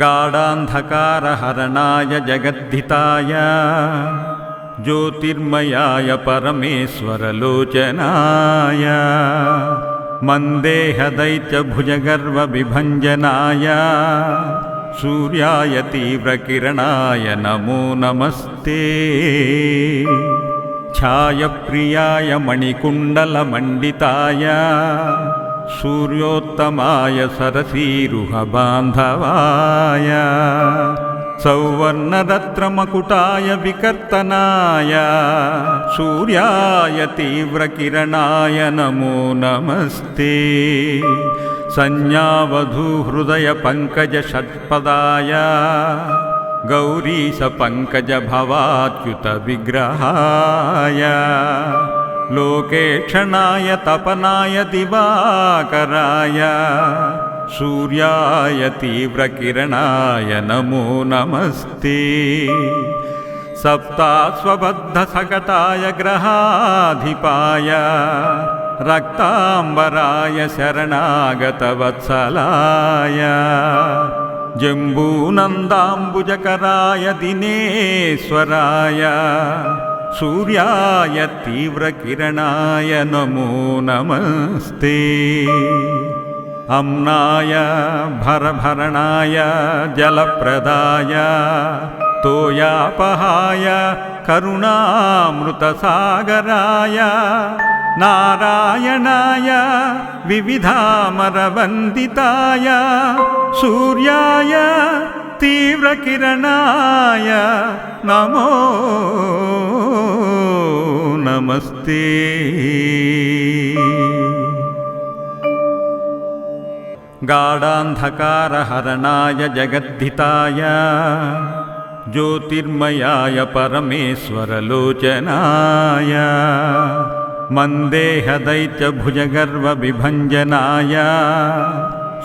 गाढान्धकारहरणाय जगद्धिताय ज्योतिर्मयाय परमेश्वरलोचनाय मन्देहदैत्यभुजगर्वविभञ्जनाय सूर्याय तीव्रकिरणाय नमो नमस्ते। छायप्रियाय मणिकुण्डलमण्डिताय सूर्योत्तमाय सरसीरुहबान्धवाय सौवर्णरत्नमकुटाय विकर्तनाय सूर्याय तीव्रकिरणाय नमो नमस्ते। संज्ञावधूहृदयपङ्कजषट्पदाय गौरीशपङ्कजभवाच्युतविग्रहाय लोकेक्षणाय तपनाय दिवाकराय। सूर्याय तीव्रकिरणाय नमो नमस्ते। सप्तास्वबद्धसकटाय ग्रहाधिपाय। रक्ताम्बराय शरणागतवत्सलाय। जम्बूनन्दाम्बुजकराय दिनेश्वराय सूर्याय तीव्रकिरणाय नमो नमस्ते। अम्नाय भरभरणाय जलप्रदाय तोयापहाय करुणामृतसागराय नारायणाय विविधामरवन्दिताय सूर्याय तीव्रकिरणाय नमो नमस्ते। गाढान्धकारहरणाय जगद्धिताय ज्योतिर्मयाय परमेश्वरलोचनाय मन्देहदैत्यभुजगर्वविभञ्जनाय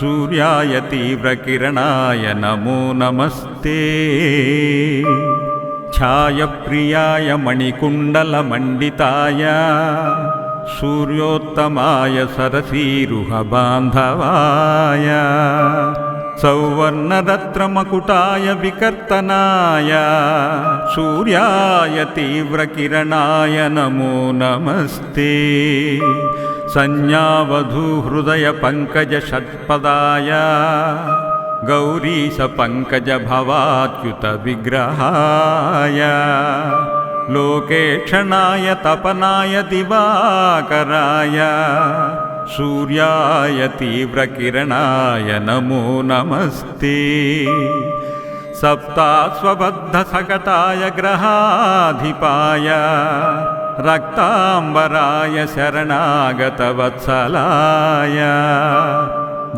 सूर्याय तीव्रकिरणाय नमो नमस्ते छायप्रियाय मणिकुण्डलमण्डिताय सूर्योत्तमाय सरसीरुहबान्धवाय सौवर्णरत्नमकुटाय विकर्तनाय सूर्याय तीव्रकिरणाय नमो नमस्ते संज्ञावधूहृदयपङ्कजषट्पदाय गौरीशपङ्कजभवाच्युतविग्रहाय लोकेक्षणाय तपनाय दिवाकराय सूर्याय तीव्रकिरणाय नमो नमस्ते। सप्तास्वबद्धसकटाय ग्रहाधिपाय रक्ताम्बराय शरणागतवत्सलाय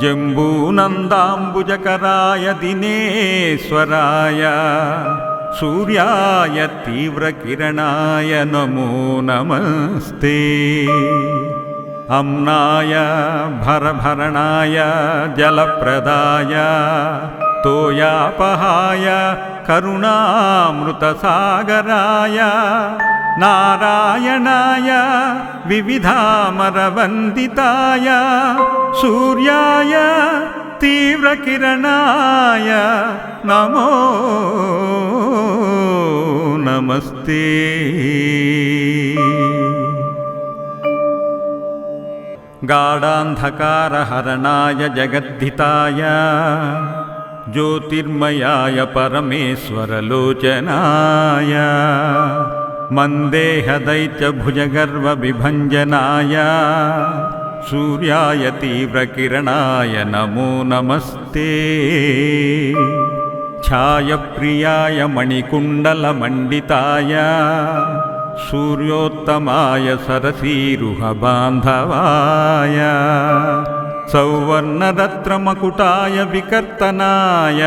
जम्बूनन्दाम्बुजकराय दिनेश्वराय सूर्याय तीव्रकिरणाय नमो नमस्ते। अम्नाय भरभरणाय जलप्रदाय तोयापहाय करुणामृतसागराय। नारायणाय विविधामरवन्दिताय। सूर्याय तीव्रकिरणाय। नमो नमस्ते। गाढान्धकारहरणाय जगद्धिताय ज्योतिर्मयाय परमेश्वरलोचनाय मन्देहदैत्यभुजगर्वविभञ्जनाय सूर्याय तीव्रकिरणाय नमो नमस्ते छायप्रियाय मणिकुण्डलमण्डिताय सूर्योत्तमाय सरसीरुहबान्धवाय सौवर्णरत्नमकुटाय विकर्तनाय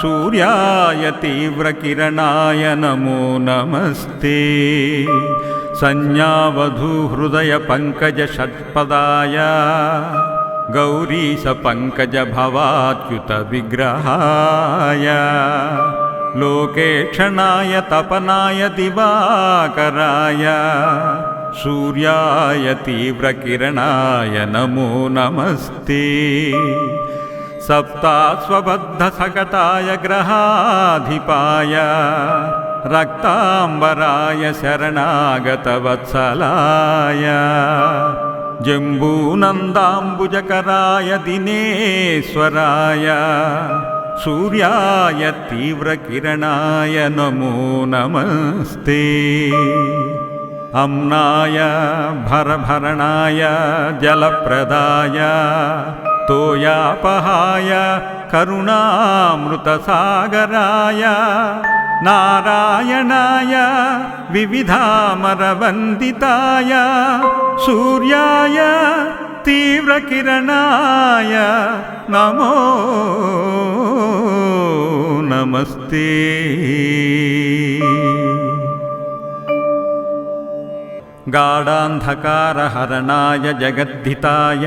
सूर्याय तीव्रकिरणाय नमो नमस्ते। संज्ञावधूहृदयपङ्कजषट्पदाय गौरीशपङ्कजभवाच्युतविग्रहाय लोकेक्षणाय तपनाय दिवाकराय सूर्याय तीव्रकिरणाय नमो नमस्ते सप्तास्वबद्धसकटाय ग्रहाधिपाय रक्ताम्बराय शरणागतवत्सलाय जम्बूनन्दाम्बुजकराय दिनेश्वराय सूर्याय तीव्रकिरणाय नमो नमस्ते अम्नाय भरभरणाय जलप्रदाय तोयापहाय करुणामृतसागराय नारायणाय विविधामरवन्दिताय सूर्याय तीव्रकिरणाय नमो नमस्ते गाढान्धकारहरणाय जगद्धिताय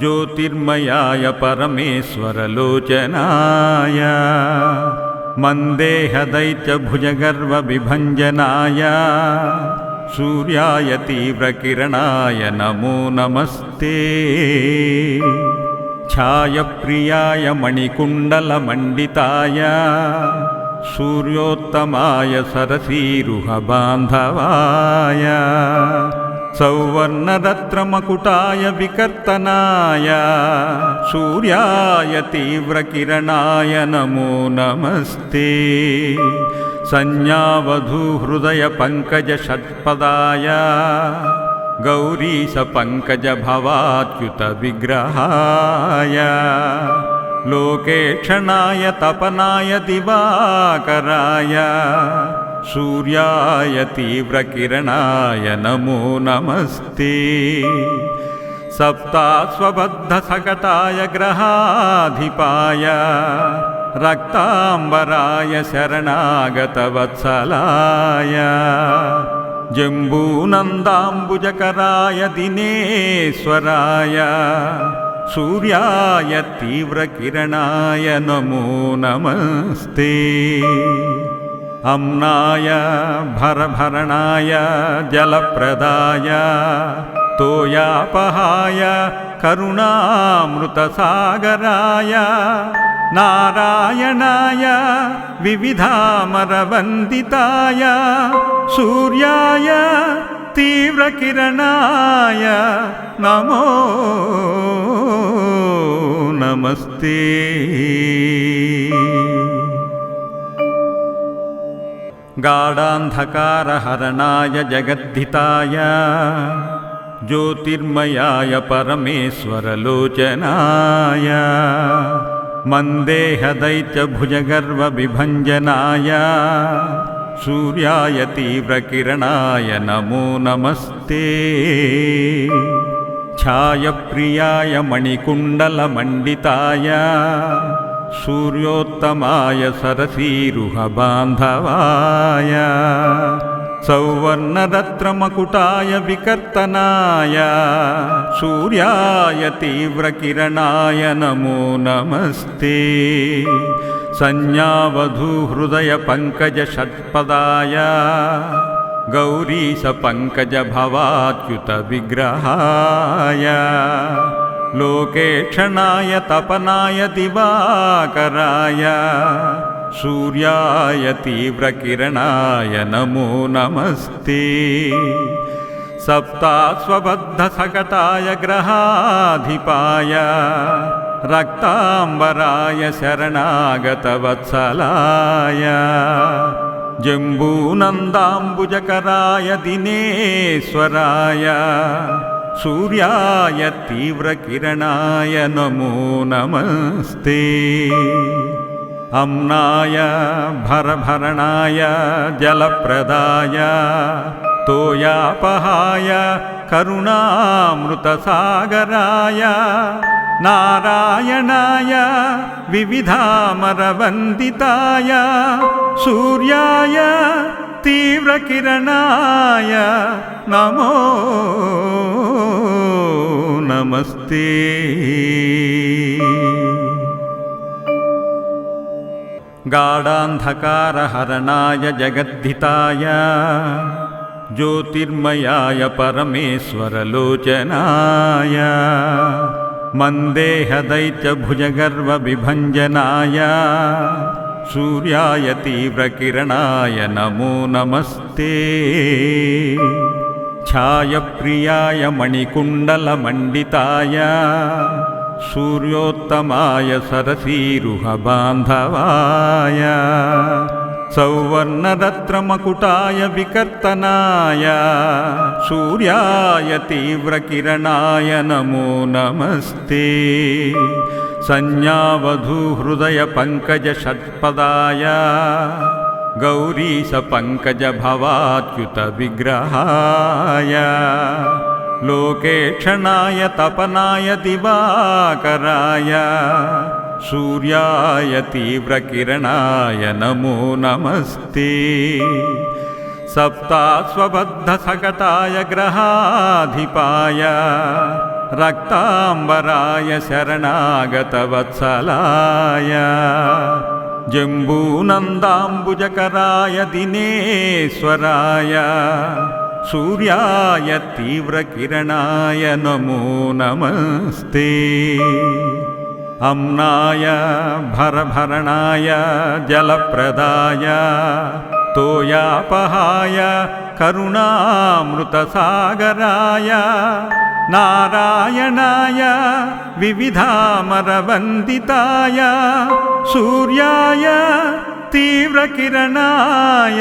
ज्योतिर्मयाय परमेश्वरलोचनाय मन्देहदैत्यभुजगर्वविभञ्जनाय सूर्याय तीव्रकिरणाय नमो नमस्ते। छायप्रियाय मणिकुण्डलमण्डिताय सूर्योत्तमाय सरसीरुहबान्धवाय सौवर्णरत्नमकुटाय विकर्तनाय सूर्याय तीव्रकिरणाय नमो नमस्ते। संज्ञावधूहृदयपङ्कजषट्पदाय गौरीशपङ्कजभवाच्युतविग्रहाय लोकेक्षणाय तपनाय दिवाकराय सूर्याय तीव्रकिरणाय नमो नमस्ते। सप्तास्वबद्धसकटाय ग्रहाधिपाय रक्ताम्बराय शरणागतवत्सलाय जम्बूनन्दाम्बुजकराय दिनेश्वराय सूर्याय तीव्रकिरणाय नमो नमस्ते। अम्नाय भरभरणाय जलप्रदाय तोयापहाय करुणामृतसागराय नारायणाय विविधामरवन्दिताय सूर्याय तीव्रकिरणाय नमो नमस्ते। गाढान्धकारहरणाय जगद्धिताय ज्योतिर्मयाय परमेश्वरलोचनाय मन्देहदैत्यभुजगर्वविभञ्जनाय सूर्याय तीव्रकिरणाय नमो नमस्ते छायप्रियाय मणिकुण्डलमण्डिताय सूर्योत्तमाय सरसीरुहबान्धवाय सौवर्णरत्नमकुटाय विकर्तनाय सूर्याय तीव्रकिरणाय नमो नमस्ते संज्ञावधूहृदयपङ्कजषट्पदाय गौरीशपङ्कजभवाच्युतविग्रहाय लोकेक्षणाय तपनाय दिवाकराय सूर्याय तीव्रकिरणाय नमो नमस्ते सप्तास्वबद्धसकटाय ग्रहाधिपाय रक्ताम्बराय शरणागतवत्सलाय। जम्बूनन्दाम्बुजकराय दिनेश्वराय। सूर्याय तीव्रकिरणाय नमो नमस्ते। अम्नाय भरभरणाय जलप्रदाय तोयापहाय करुणामृतसागराय नारायणाय विविधामरवन्दिताय सूर्याय तीव्रकिरणाय नमो नमस्ते। गाढान्धकारहरणाय जगद्धिताय ज्योतिर्मयाय परमेश्वरलोचनाय मन्देहदैत्यभुजगर्वविभञ्जनाय सूर्याय तीव्रकिरणाय नमो नमस्ते। छायप्रियाय मणिकुण्डलमण्डिताय सूर्योत्तमाय सरसीरुहबान्धवाय सौवर्णरत्नमकुटाय विकर्तनाय सूर्याय तीव्रकिरणाय नमो नमस्ते। संज्ञावधूहृदयपङ्कजषट्पदाय गौरीशपङ्कजभवाच्युतविग्रहाय लोकेक्षणाय तपनाय दिवाकराय सूर्याय तीव्रकिरणाय नमो नमस्ते सप्तास्वबद्धसकटाय ग्रहाधिपाय रक्ताम्बराय शरणागतवत्सलाय जम्बूनन्दाम्बुजकराय दिनेश्वराय सूर्याय तीव्रकिरणाय नमो नमस्ते अम्नाय भरभरणाय जलप्रदाय तोयापहाय करुणामृतसागराय नारायणाय विविधामरवन्दिताय सूर्याय तीव्रकिरणाय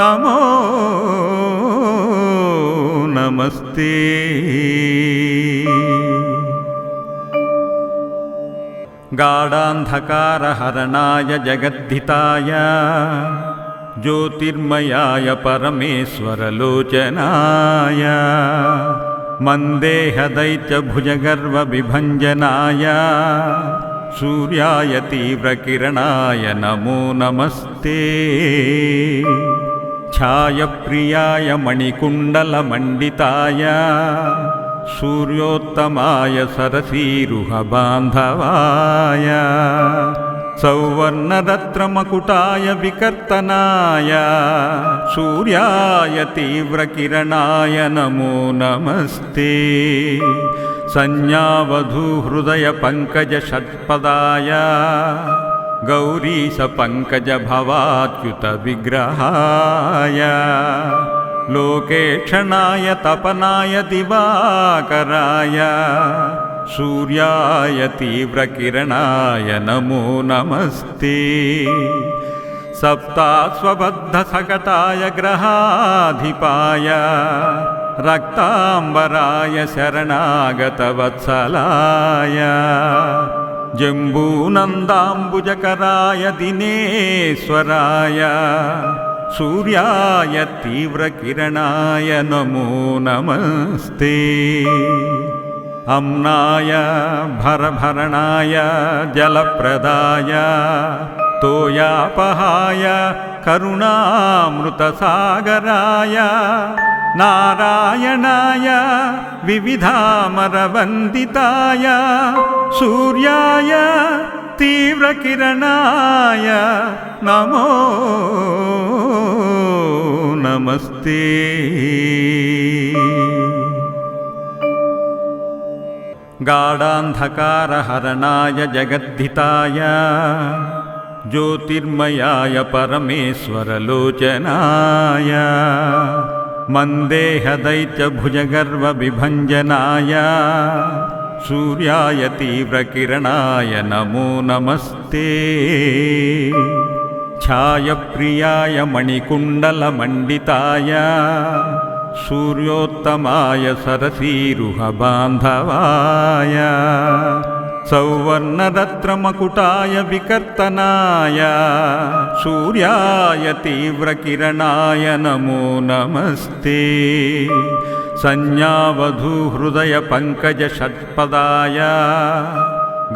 नमो नमस्ते गाढान्धकारहरणाय जगद्धिताय ज्योतिर्मयाय परमेश्वरलोचनाय मन्देहदैत्यभुजगर्वविभञ्जनाय सूर्याय तीव्रकिरणाय नमो नमस्ते। छायप्रियाय मणिकुण्डलमण्डिताय सूर्योत्तमाय सरसीरुहबान्धवाय सौवर्णरत्नमकुटाय विकर्तनाय सूर्याय तीव्रकिरणाय नमो नमस्ते। संज्ञावधूहृदयपङ्कजषट्पदाय गौरीशपङ्कजभवाच्युतविग्रहाय लोकेक्षणाय तपनाय दिवाकराय। सूर्याय तीव्रकिरणाय नमो नमस्ते। सप्तास्वबद्धसकटाय ग्रहाधिपाय। रक्ताम्बराय शरणागतवत्सलाय। जम्बूनन्दाम्बुजकराय दिनेश्वराय सूर्याय तीव्रकिरणाय नमो नमस्ते। अम्नाय भरभरणाय जलप्रदाय तोयापहाय करुणामृतसागराय नारायणाय विविधामरवन्दिताय सूर्याय तीव्रकिरणाय नमो नमस्ते। गाढान्धकारहरणाय जगद्धिताय ज्योतिर्मयाय परमेश्वरलोचनाय मन्देहदैत्यभुजगर्वविभञ्जनाय सूर्याय तीव्रकिरणाय नमो नमस्ते छायप्रियाय मणिकुण्डलमण्डिताय सूर्योत्तमाय सरसीरुहबान्धवाय सौवर्णरत्नमकुटाय विकर्तनाय सूर्याय तीव्रकिरणाय नमो नमस्ते संज्ञावधूहृदयपङ्कजषट्पदाय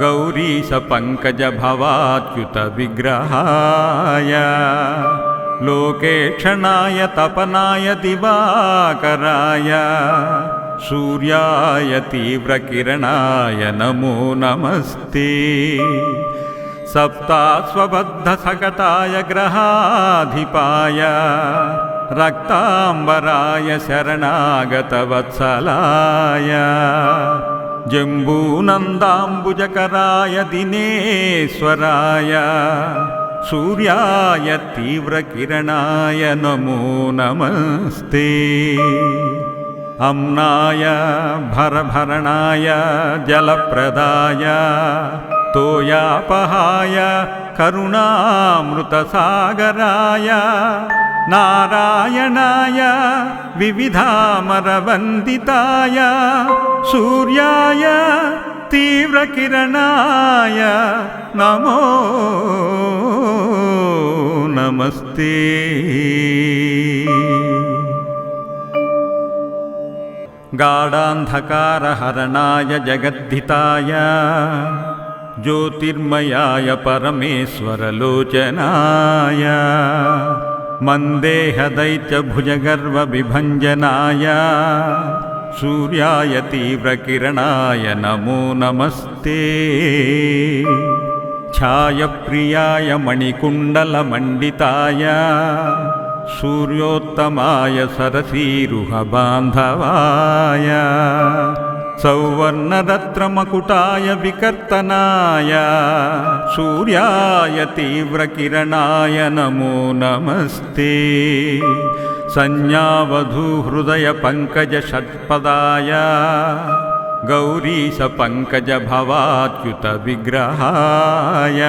गौरीशपङ्कजभवाच्युतविग्रहाय लोकेक्षणाय तपनाय दिवाकराय सूर्याय तीव्रकिरणाय नमो नमस्ते। सप्तास्वबद्धसकटाय ग्रहाधिपाय रक्ताम्बराय शरणागतवत्सलाय। जम्बूनन्दाम्बुजकराय दिनेश्वराय। सूर्याय तीव्रकिरणाय नमो नमस्ते। अम्नाय भरभरणाय जलप्रदाय तोयापहाय करुणामृतसागराय नारायणाय विविधामरवन्दिताय सूर्याय तीव्रकिरणाय नमो नमस्ते। गाढान्धकारहरणाय जगद्धिताय ज्योतिर्मयाय परमेश्वरलोचनाय मन्देहदैत्यभुजगर्वविभञ्जनाय सूर्याय तीव्रकिरणाय नमो नमस्ते छायप्रियाय मणिकुण्डलमण्डिताय सूर्योत्तमाय सरसीरुहबान्धवाय सौवर्णरत्नमकुटाय विकर्तनाय सूर्याय तीव्रकिरणाय नमो नमस्ते। संज्ञावधूहृदयपङ्कजषट्पदाय गौरीशपङ्कजभवाच्युतविग्रहाय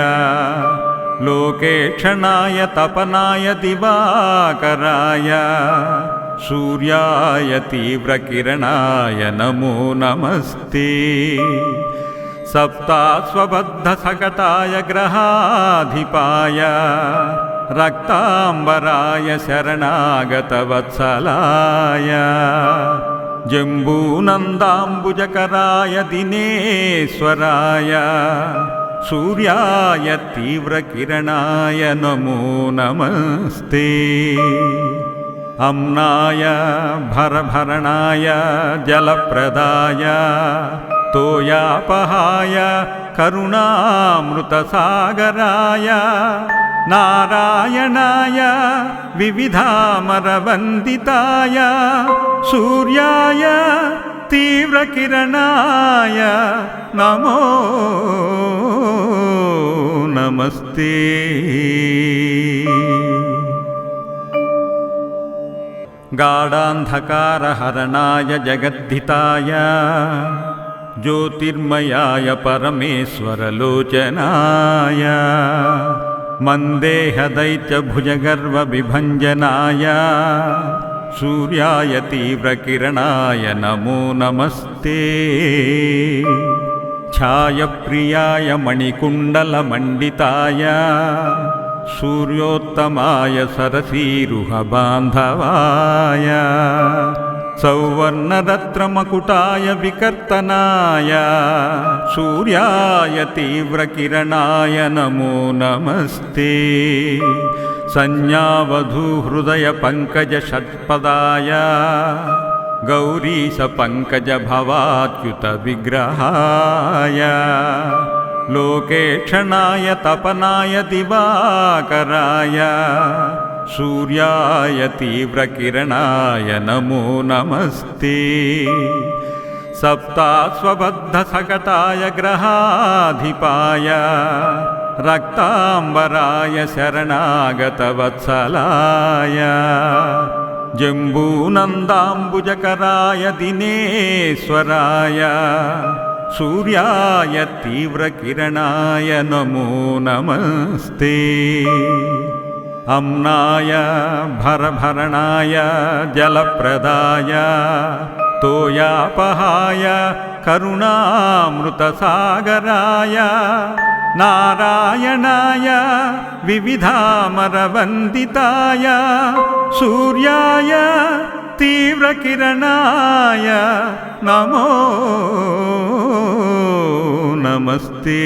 लोकेक्षणाय तपनाय दिवाकराय सूर्याय तीव्रकिरणाय नमो नमस्ते। सप्तास्वबद्धसकटाय ग्रहाधिपाय रक्ताम्बराय शरणागतवत्सलाय। जम्बूनन्दाम्बुजकराय दिनेश्वराय। सूर्याय तीव्रकिरणाय नमो नमस्ते अम्नाय भरभरणाय जलप्रदाय तोयापहाय करुणामृतसागराय नारायणाय विविधामरवन्दिताय सूर्याय तीव्रकिरणाय नमो नमस्ते गाढान्धकारहरणाय जगद्धिताय ज्योतिर्मयाय परमेश्वरलोचनाय मन्देहदैत्यभुजगर्वविभञ्जनाय सूर्याय तीव्रकिरणाय नमो नमस्ते। छायप्रियाय मणिकुण्डलमण्डिताय सूर्योत्तमाय सरसीरुहबान्धवाय सौवर्णरत्नमकुटाय विकर्तनाय सूर्याय तीव्रकिरणाय नमो नमस्ते। संज्ञावधूहृदयपङ्कजषट्पदाय गौरीशपङ्कजभवाच्युतविग्रहाय लोकेक्षणाय तपनाय दिवाकराय सूर्याय तीव्रकिरणाय नमो नमस्ते। सप्तास्वबद्धसकटाय ग्रहाधिपाय रक्ताम्बराय शरणागतवत्सलाय जम्बूनन्दाम्बुजकराय दिनेश्वराय सूर्याय तीव्रकिरणाय नमो नमस्ते। अम्नाय भरभरणाय जलप्रदाय तोयापहाय करुणामृतसागराय नारायणाय विविधामरवन्दिताय सूर्याय तीव्रकिरणाय नमो नमस्ते